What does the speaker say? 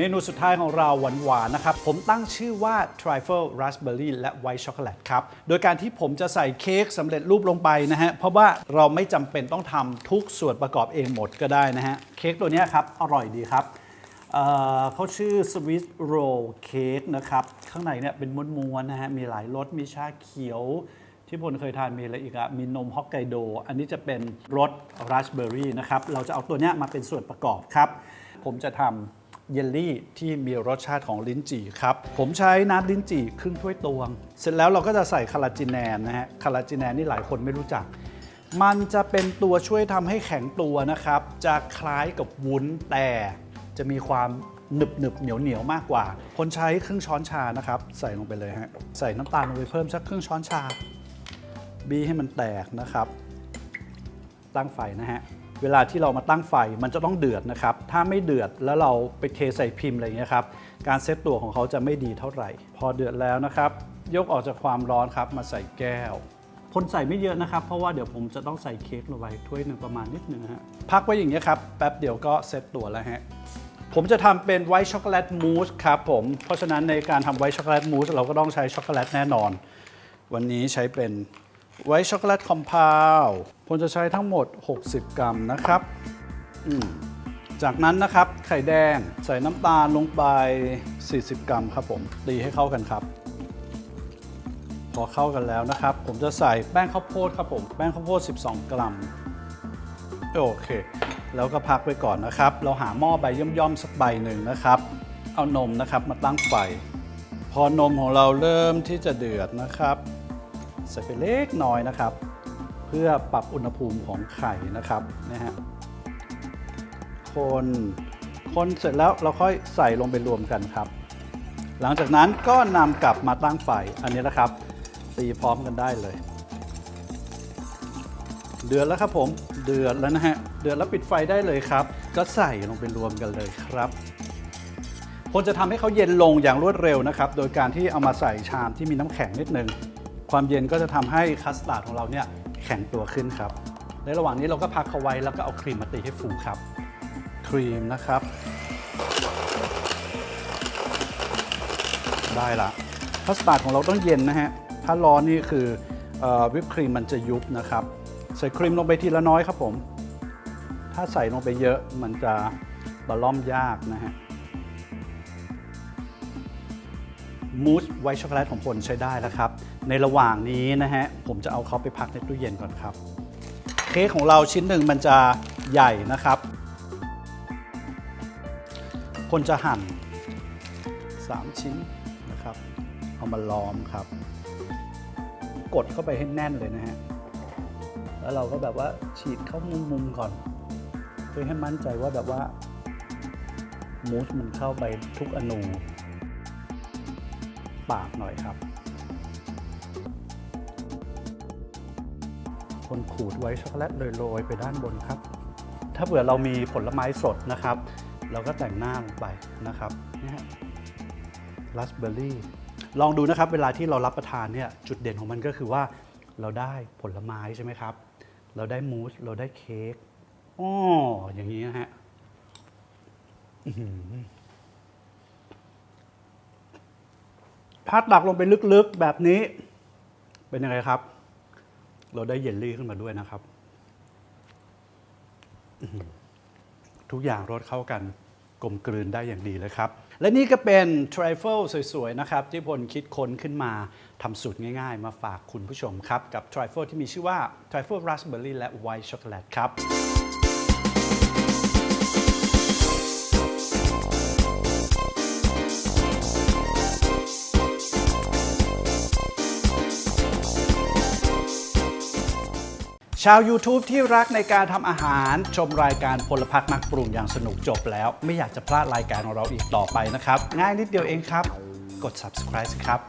เมนูสุดท้ายของเราหวานๆนะครับ ผมตั้งชื่อว่า trifle raspberry และ white chocolate ครับ โดยการที่ผมจะใส่เค้กสำเร็จรูปลงไปนะฮะ เพราะว่าเราไม่จำเป็นต้องทำทุกส่วนประกอบเองหมดก็ได้นะฮะ เค้กตัวนี้ครับ อร่อยดีครับเเขาชื่อ Swiss roll cake นะครับ ข้างในเนี่ยเป็นม้วนๆนะฮะ มีหลายรส มีชาเขียว ที่พลเคยทานมีอะไรอีกอะมีนมฮอกไกโด อันนี้จะเป็นรสราสเบอร์รี่นะครับ เราจะเอาตัวเนี้ยมาเป็นส่วนประกอบครับ ผมจะทำ เยลลี่ที่มีรสชาติของลิ้นจี่ครับ ผมใช้น้ำลิ้นจี่ครึ่งถ้วยตวง เสร็จแล้วเราก็จะใส่คาราจินแนนนะฮะคาราจินแนนนี่หลายคนไม่รู้จัก มันจะเป็นตัวช่วยทำให้แข็งตัวนะครับ จะคล้ายกับวุ้นแต่จะมีความหนึบหนึบเหนียวเหนียวมากกว่า คนใช้ครึ่งช้อนชานะครับ ใส่ลงไปเลยฮะใส่น้ำตาลลงไปเพิ่มสักครึ่งช้อนชา บีให้มันแตกนะครับ ตั้งไฟนะฮะ เวลาที่เรามาตั้งไฟมันจะต้องเดือดนะครับ ถ้าไม่เดือดแล้วเราไปเทใส่พิมพ์อะไรอย่างเงี้ยครับ การเซตตัวของเขาจะไม่ดีเท่าไหร่ พอเดือดแล้วนะครับ ยกออกจากความร้อนครับ มาใส่แก้วคนใส่ไม่เยอะนะครับ เพราะว่าเดี๋ยวผมจะต้องใส่เค้กลงไปถ้วยหนึ่งประมาณนิดนึงฮะพักไว้อย่างเงี้ยครับ แป๊บเดียวก็เซตตัวแล้วฮะผมจะทำเป็นไวท์ช็อกโกแลตมูสครับผม เพราะฉะนั้นในการทำไวท์ช็อกโกแลตมูสเราก็ต้องใช้ช็อกโกแลตแน่นอน วันนี้ใช้เป็น ไวท์ช็อกโกแลตคอมเพลผมจะใช้ทั้งหมด 60 กรัมนะครับ จากนั้นนะครับไข่แดงใส่น้ำตาลลงไป 40 กรัมครับผมตีให้เข้ากันครับ พอเข้ากันแล้วนะครับ ผมจะใส่แป้งข้าวโพดครับผมแป้งข้าวโพด 12 กรัมโอเค แล้วก็พักไว้ก่อนนะครับ เราหาหม้อใบย่อมๆสักใบหนึ่งนะครับ เอานมนะครับมาตั้งไฟพอนมของเราเริ่มที่จะเดือดนะครับ ใส่ไปเล็กน้อยนะครับ เพื่อปรับอุณหภูมิของไข่นะครับนะฮะคนคนเสร็จแล้วเราค่อยใส่ลงไปรวมกันครับ หลังจากนั้นก็นำกลับมาตั้งไฟอันนี้นะครับตีพร้อมกันได้เลย เดือดแล้วครับผมเดือดแล้วนะฮะเดือดแล้วปิดไฟได้เลยครับ ก็ใส่ลงไปรวมกันเลยครับคนจะทำให้เขาเย็นลงอย่างรวดเร็วนะครับ โดยการที่เอามาใส่ชามที่มีน้ำแข็งนิดนึง ความเย็นก็จะทำให้คัสตาร์ดของเราเนี่ยแข็งตัวขึ้นครับ ในระหว่างนี้เราก็พักเขาไว้แล้วก็เอาครีมมาตีให้ฟูครับ ครีมนะครับ ได้ละคัสตาร์ดของเราต้องเย็นนะฮะ ถ้าร้อนนี่คือวิปครีมมันจะยุบนะครับ ใส่ครีมลงไปทีละน้อยครับผม ถ้าใส่ลงไปเยอะมันจะบะล่อมยากนะฮะ มูสไวท์ช็อกโกแลตของผลใช้ได้แล้วครับ ในระหว่างนี้นะฮะ ผมจะเอาเขาไปพักในตู้เย็นก่อนครับ เค้กของเราชิ้นหนึ่งมันจะใหญ่นะครับคนจะหั่น 3 ชิ้นนะครับ เอามาล้อมครับ กดเข้าไปให้แน่นเลยนะฮะ แล้วเราก็แบบว่าฉีดเข้ามุมๆก่อน เพื่อให้มั่นใจว่าแบบว่ามูสมันเข้าไปทุกอนู ปากหน่อยครับ คนขูดไว้ช็อกโกแลตโรยๆไปด้านบนครับ ถ้าเผื่อเรามีผลไม้สดนะครับ เราก็แต่งหน้าลงไปนะครับนี่ฮะราสเบอร์รี่ลองดูนะครับเวลาที่เรารับประทานเนี่ยจุดเด่นของมันก็คือว่าเราได้ผลไม้ใช่ไหมครับ เราได้มูสเราได้เค้กอ๋ออย่างนี้นะฮะ พัดดักลงไปลึกๆแบบนี้ เป็นยังไงครับ เราได้เยลลี่ขึ้นมาด้วยนะครับ ทุกอย่างรสเข้ากันกลมกลืนได้อย่างดีเลยครับ และนี่ก็เป็นทริฟ l ลสวยๆ นะครับ ที่พลคิดค้นขึ้นมาทำสูตรง่ายๆ มาฝากคุณผู้ชมครับ กับทริฟ l ที่มีชื่อว่าทริฟ l ลราสเบอร์รี่และไวท์ช็อกโกแลตครับาว YouTube ที่รักในการทำอาหาร ชมรายการพลพักนักปรุงอย่างสนุกจบแล้ว ไม่อยากจะพลาดรายการของเราอีกต่อไปนะครับ ง่ายนิดเดียวเองครับ กด subscribe ครับ